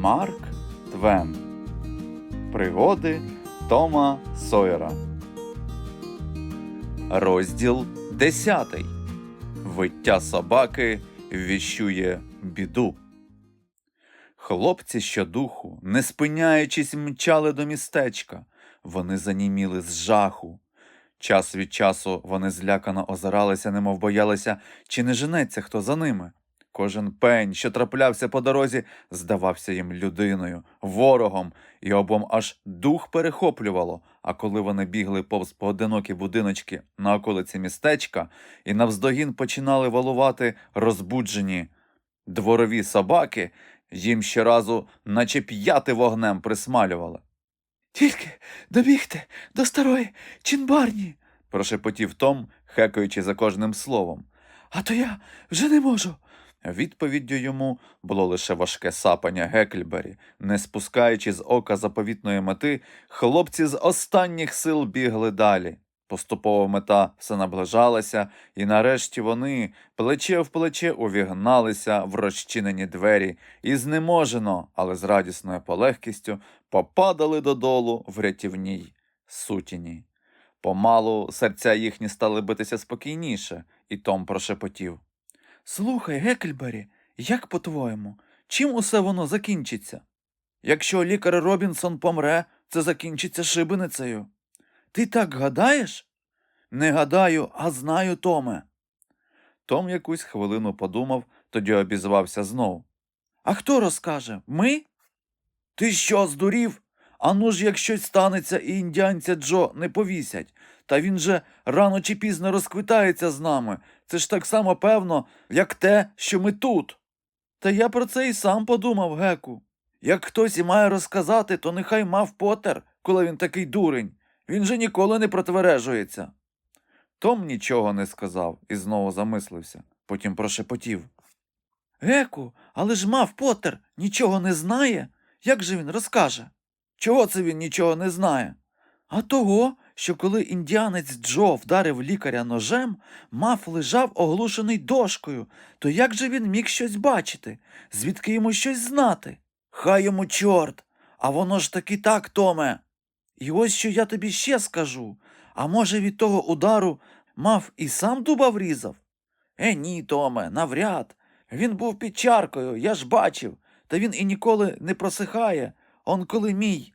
Марк Твен. Пригоди Тома Сойера. Розділ 10. Виття собаки віщує біду. Хлопці щодуху, не спиняючись, мчали до містечка. Вони заніміли з жаху. Час від часу вони злякано озиралися, немов боялися, чи не женеться хто за ними. Кожен пень, що траплявся по дорозі, здавався їм людиною, ворогом, і обом аж дух перехоплювало. А коли вони бігли повз поодинокі будиночки на околиці містечка і навздогін починали валувати розбуджені дворові собаки, їм щоразу, наче п'яти вогнем присмалювали. Тільки добігти до старої чинбарні, Прошепотів Том, хекаючи за кожним словом. а то я вже не можу. Відповіддю йому було лише важке сапання Гекльбері. Не спускаючи з ока заповітної мети, хлопці з останніх сил бігли далі. Поступово мета все наближалася, і нарешті вони, плече в плече, увігналися в розчинені двері і знеможено, але з радісною полегкістю попадали додолу в рятівній сутіні. Помалу серця їхні стали битися спокійніше, і Том прошепотів. Слухай, Гекльбері, як по-твоєму, чим усе воно закінчиться? Якщо лікар Робінсон помре, це закінчиться шибеницею. Ти так гадаєш? Не гадаю, а знаю, Томе. Том якусь хвилину подумав, тоді обізвався знов. А хто розкаже? Ми? Ти що, здурів? Ану ж, як щось станеться і індіанця Джо не повісять, та він же рано чи пізно розквитається з нами. Це ж так само певно, як те, що ми тут. Та я про це і сам подумав, Геку. Як хтось і має розказати, то нехай мав Поттер, коли він такий дурень. Він же ніколи не протвережується. Том нічого не сказав і знову замислився, потім прошепотів. Геку, але ж мав Поттер нічого не знає. Як же він розкаже? Чого це він нічого не знає? А того, що коли індіанець Джо вдарив лікаря ножем, мав лежав оглушений дошкою, то як же він міг щось бачити? Звідки йому щось знати? Хай йому чорт, а воно ж таки так, Томе. І ось що я тобі ще скажу. А може, від того удару мав і сам дуба врізав? Е, ні, Томе, навряд. Він був під чаркою, я ж бачив, та він і ніколи не просихає. Он коли мій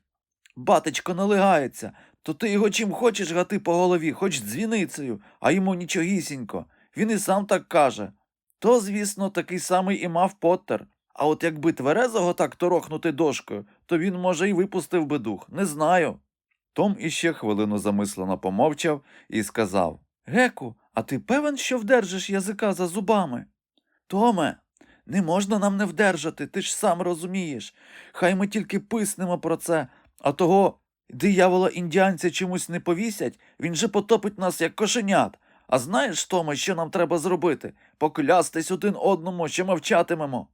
батечко налигається, то ти його чим хочеш гати по голові, хоч дзвіницею, а йому нічогісінько. Він і сам так каже. То, звісно, такий самий і мав Поттер. А от якби тверезого так торохнути дошкою, то він, може, і випустив би дух. Не знаю. Том іще хвилину замислено помовчав і сказав. Геку, а ти певен, що вдержиш язика за зубами? Томе, не можна нам не вдержати, ти ж сам розумієш. Хай ми тільки писнемо про це, а того диявола індіанця чомусь не повісять, він же потопить нас, як кошенят. А знаєш, Томе, що нам треба зробити? Поклястись один одному, що мовчатимемо.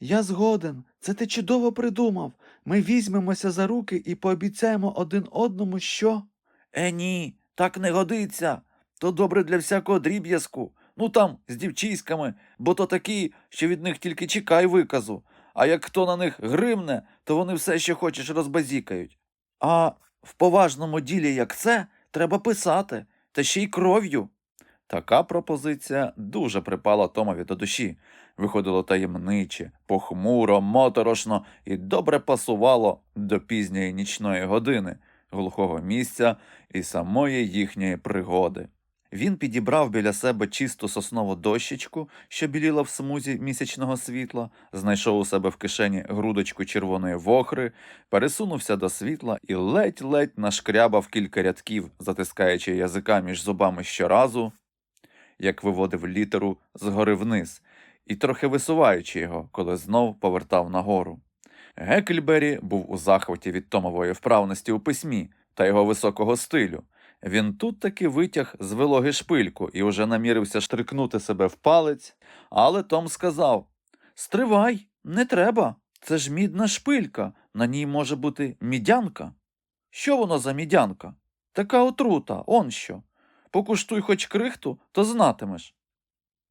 Я згоден, це ти чудово придумав. Ми візьмемося за руки і пообіцяємо один одному, що. Е, ні, так не годиться. То добре для всякого дріб'язку. Ну там, з дівчиськами, бо то такі, що від них тільки чекай виказу. А як хто на них гримне, то вони все, що хочеш, розбазікають. А в поважному ділі, як це, треба писати, та ще й кров'ю. Така пропозиція дуже припала Томові до душі. Виходило таємниче, похмуро, моторошно і добре пасувало до пізньої нічної години, глухого місця і самої їхньої пригоди. Він підібрав біля себе чисту соснову дощечку, що біліла в смузі місячного світла, знайшов у себе в кишені грудочку червоної вохри, пересунувся до світла і ледь-ледь нашкрябав кілька рядків, затискаючи язика між зубами щоразу, як виводив літеру згори вниз, і трохи висуваючи його, коли знов повертав нагору. Гекльбері був у захваті від Томової вправності у письмі та його високого стилю. Він тут таки витяг з вилоги шпильку і уже намірився штрикнути себе в палець, але Том сказав Стривай, не треба. Це ж мідна шпилька, на ній може бути мідянка. Що воно за мідянка? Така отрута, он що. Покуштуй хоч крихту, то знатимеш.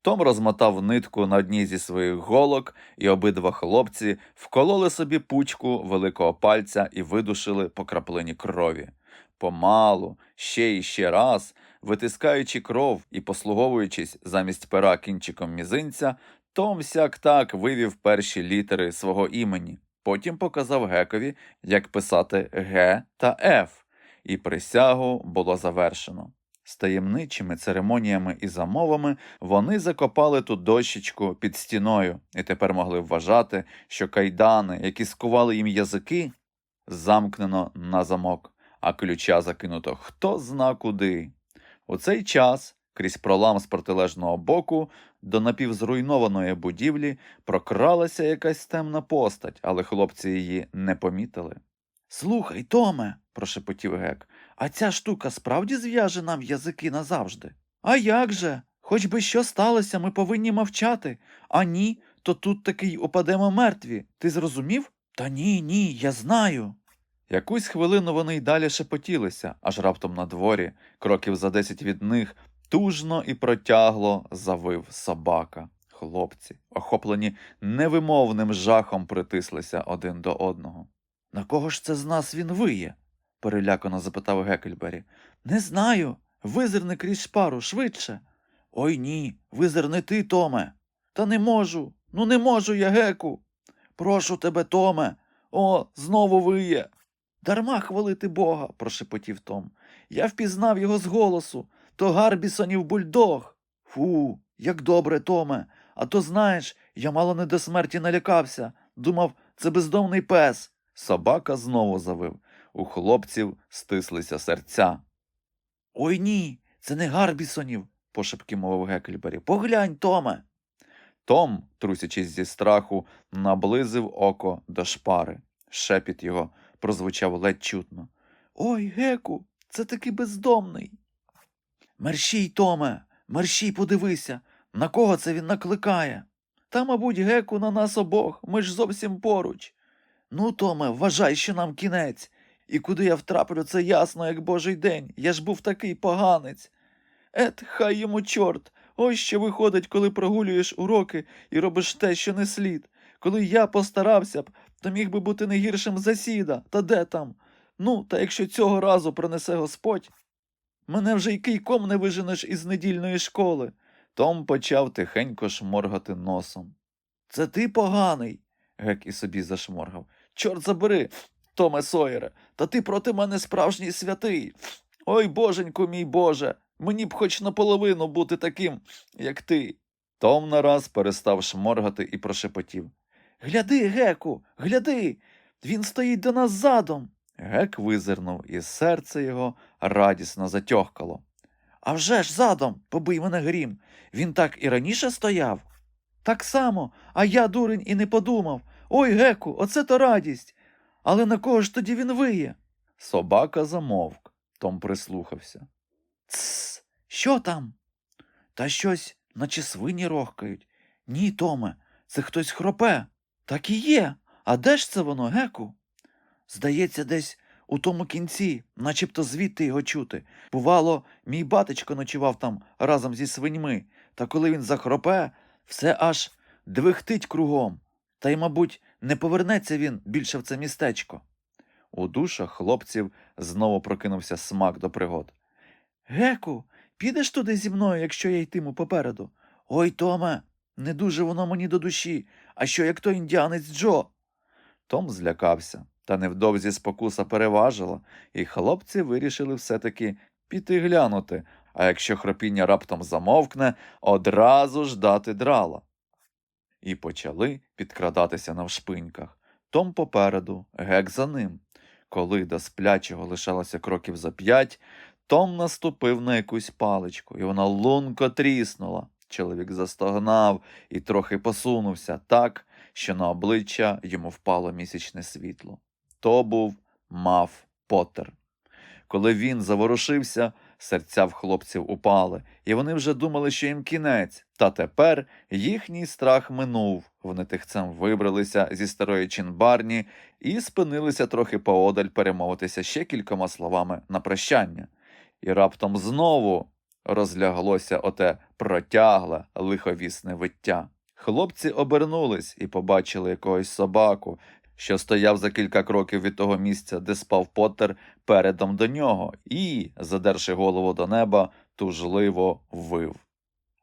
Том розмотав нитку на одній зі своїх голок, і обидва хлопці вкололи собі пучку великого пальця і видушили по краплині крові. Помалу, ще і ще раз, витискаючи кров і послуговуючись замість пера кінчиком мізинця, Том сяк так вивів перші літери свого імені. Потім показав Гекові, як писати Г та Ф, і присягу було завершено. З таємничими церемоніями і замовами вони закопали ту дощечку під стіною і тепер могли вважати, що кайдани, які скували їм язики, замкнено на замок, а ключа закинуто хто зна куди. У цей час, крізь пролам з протилежного боку, до напівзруйнованої будівлі прокралася якась темна постать, але хлопці її не помітили. Слухай, Томе, прошепотів гек, а ця штука справді зв'яже нам язики назавжди? А як же? Хоч би що сталося, ми повинні мовчати. А ні, то тут таки й упадемо мертві. Ти зрозумів? Та ні, ні, я знаю. Якусь хвилину вони й далі шепотілися, аж раптом на дворі, кроків за десять від них, тужно і протягло завив собака. Хлопці, охоплені невимовним жахом, притислися один до одного. На кого ж це з нас він виє? перелякано запитав Гекельбері. Не знаю. Визирни крізь шпару швидше. Ой ні, визирни ти, Томе. Та не можу. Ну не можу я, Геку. Прошу тебе, Томе. О, знову виє. Дарма хвалити Бога, прошепотів Том. Я впізнав його з голосу. То Гарбісонів бульдог. Фу, як добре, Томе. А то знаєш, я мало не до смерті налякався. Думав, це бездомний пес. Собака знову завив. У хлопців стислися серця. Ой ні, це не Гарбісонів, пошепки мовив Гекельбері. Поглянь, Томе. Том, трусячись зі страху, наблизив око до шпари. Шепіт його прозвучав ледь чутно. Ой, Геку, це таки бездомний. Мерщій, Томе, мерщій, подивися, на кого це він накликає. Та, мабуть, Геку на нас обох, ми ж зовсім поруч. Ну, Томе, вважай, що нам кінець. І куди я втраплю, це ясно, як божий день. Я ж був такий поганець. Ет, хай йому чорт. Ось що виходить, коли прогулюєш уроки і робиш те, що не слід. Коли я постарався б, то міг би бути не гіршим засіда, та де там? Ну, та якщо цього разу принесе Господь, мене вже й кийком не виженеш із недільної школи. Том почав тихенько шморгати носом. Це ти поганий, гек і собі зашморгав. Чорт забери, Томе Сойере, та ти проти мене справжній святий. Ой, боженьку мій Боже, мені б хоч наполовину бути таким, як ти. Том нараз перестав шморгати і прошепотів. Гляди, Геку, гляди, він стоїть до нас задом. Гек визирнув, і серце його радісно затьохкало. А вже ж задом, побий мене грім. Він так і раніше стояв. Так само, а я, дурень, і не подумав. Ой, Геку, оце то радість. Але на кого ж тоді він виє? Собака замовк. Том прислухався. Тсс, що там? Та щось, наче свині рохкають. Ні, Томе, це хтось хропе. Так і є. А де ж це воно, Геку? Здається, десь у тому кінці, начебто звідти його чути. Бувало, мій батечко ночував там разом зі свиньми, та коли він захропе, все аж двихтить кругом. Та й, мабуть, не повернеться він більше в це містечко. У душах хлопців знову прокинувся смак до пригод. Геку, підеш туди зі мною, якщо я йтиму попереду? Ой, Томе, не дуже воно мені до душі, а що як той індіанець Джо? Том злякався, та невдовзі спокуса переважила, і хлопці вирішили все-таки піти глянути, а якщо хропіння раптом замовкне, одразу ж дати драла. І почали підкрадатися навшпиньках. Том попереду, гек за ним. Коли до сплячого лишалося кроків за п'ять, Том наступив на якусь паличку, і вона лунко тріснула. Чоловік застогнав і трохи посунувся так, що на обличчя йому впало місячне світло. То був мав Поттер. Коли він заворушився, серця в хлопців упали, і вони вже думали, що їм кінець. Та тепер їхній страх минув. Вони тихцем вибралися зі старої чинбарні і спинилися трохи поодаль перемовитися ще кількома словами на прощання. І раптом знову розляглося оте протягле лиховісне виття. Хлопці обернулись і побачили якогось собаку, що стояв за кілька кроків від того місця, де спав Поттер, передом до нього, і, задерши голову до неба, тужливо вив.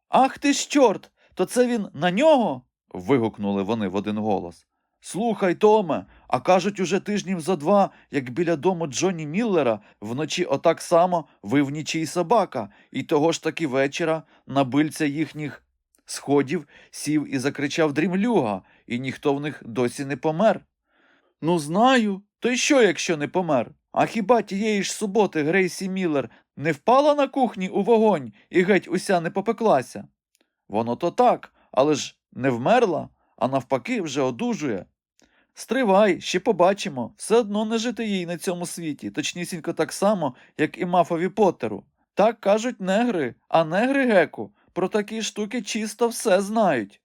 Ах ти ж чорт! То це він на нього? Вигукнули вони в один голос. Слухай, Томе, а кажуть, уже тижнів за два, як біля дому Джонні Міллера вночі отак само вив нічий собака, і того ж таки вечора на бильця їхніх сходів сів і закричав дрімлюга, і ніхто в них досі не помер. Ну, знаю. То й що, якщо не помер? А хіба тієї ж суботи Грейсі Міллер не впала на кухні у вогонь і геть уся не попеклася? Воно то так, але ж не вмерла, а навпаки вже одужує. Стривай, ще побачимо, все одно не жити їй на цьому світі, точнісінько так само, як і мафові Поттеру. Так кажуть негри, а негри геку про такі штуки чисто все знають.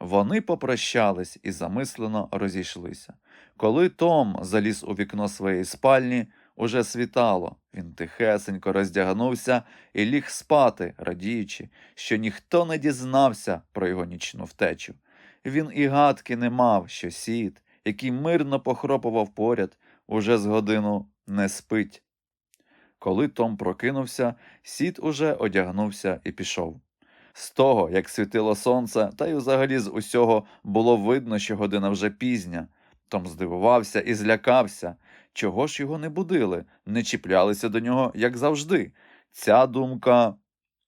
Вони попрощались і замислено розійшлися. Коли Том заліз у вікно своєї спальні, уже світало. Він тихесенько роздягнувся і ліг спати, радіючи, що ніхто не дізнався про його нічну втечу. Він і гадки не мав, що сіт, який мирно похропував поряд, уже з годину не спить. Коли Том прокинувся, сіт уже одягнувся і пішов. З того, як світило сонце, та й взагалі з усього було видно, що година вже пізня. Том здивувався і злякався. Чого ж його не будили, не чіплялися до нього, як завжди. Ця думка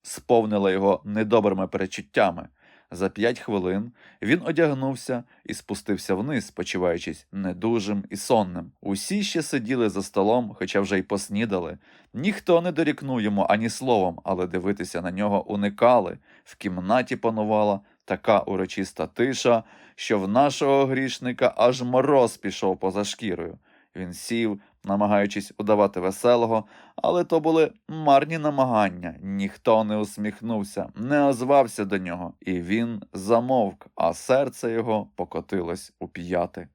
сповнила його недобрими перечуттями. За п'ять хвилин він одягнувся і спустився вниз, почуваючись недужим і сонним. Усі ще сиділи за столом, хоча вже й поснідали. Ніхто не дорікнув йому ані словом, але дивитися на нього уникали. В кімнаті панувала така урочиста тиша, що в нашого грішника аж мороз пішов поза шкірою. Він сів, намагаючись удавати веселого, але то були марні намагання. Ніхто не усміхнувся, не озвався до нього, і він замовк, а серце його покотилось у п'яти.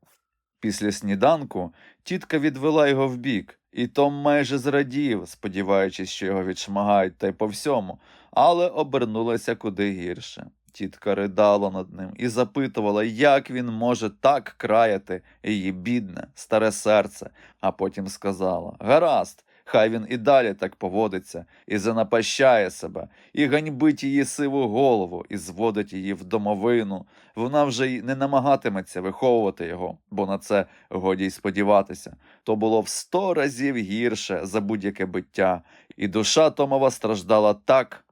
Після сніданку тітка відвела його вбік, і Том майже зрадів, сподіваючись, що його відшмагають та й по всьому, але обернулася куди гірше. Тітка ридала над ним і запитувала, як він може так краяти її бідне, старе серце, а потім сказала Гаразд, хай він і далі так поводиться, і занапащає себе, і ганьбить її сиву голову, і зводить її в домовину. Вона вже й не намагатиметься виховувати його, бо на це годі й сподіватися. То було в сто разів гірше за будь-яке биття, і душа Томова страждала так,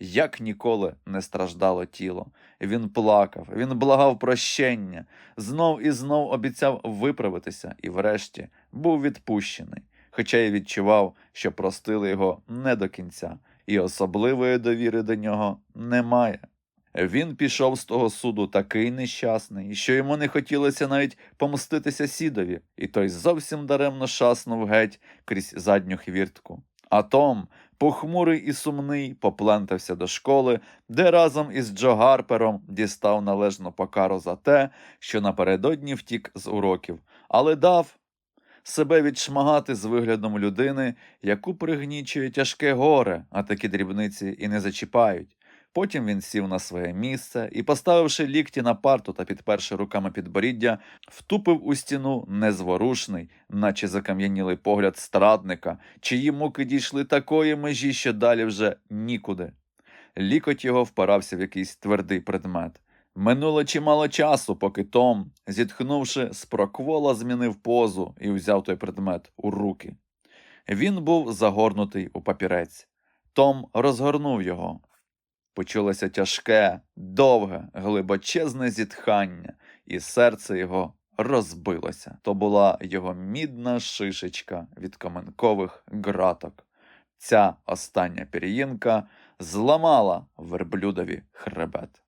як ніколи не страждало тіло. Він плакав, він благав прощення, знов і знов обіцяв виправитися і, врешті, був відпущений, хоча й відчував, що простили його не до кінця, і особливої довіри до нього немає. Він пішов з того суду такий нещасний, що йому не хотілося навіть помститися сідові, і той зовсім даремно шаснув геть крізь задню хвіртку. А Том, похмурий і сумний, поплентався до школи, де разом із Джо Гарпером дістав належну покару за те, що напередодні втік з уроків, але дав себе відшмагати з виглядом людини, яку пригнічує тяжке горе, а такі дрібниці і не зачіпають. Потім він сів на своє місце і, поставивши лікті на парту та підперши руками підборіддя, втупив у стіну незворушний, наче закам'янілий погляд страдника, чиї муки дійшли такої межі, що далі вже нікуди. Лікоть його впирався в якийсь твердий предмет. Минуло чимало часу, поки Том, зітхнувши, спроквола змінив позу і взяв той предмет у руки. Він був загорнутий у папірець. Том розгорнув його. Почулося тяжке, довге, глибочезне зітхання, і серце його розбилося. То була його мідна шишечка від каменкових граток. Ця остання пір'їнка зламала верблюдові хребет.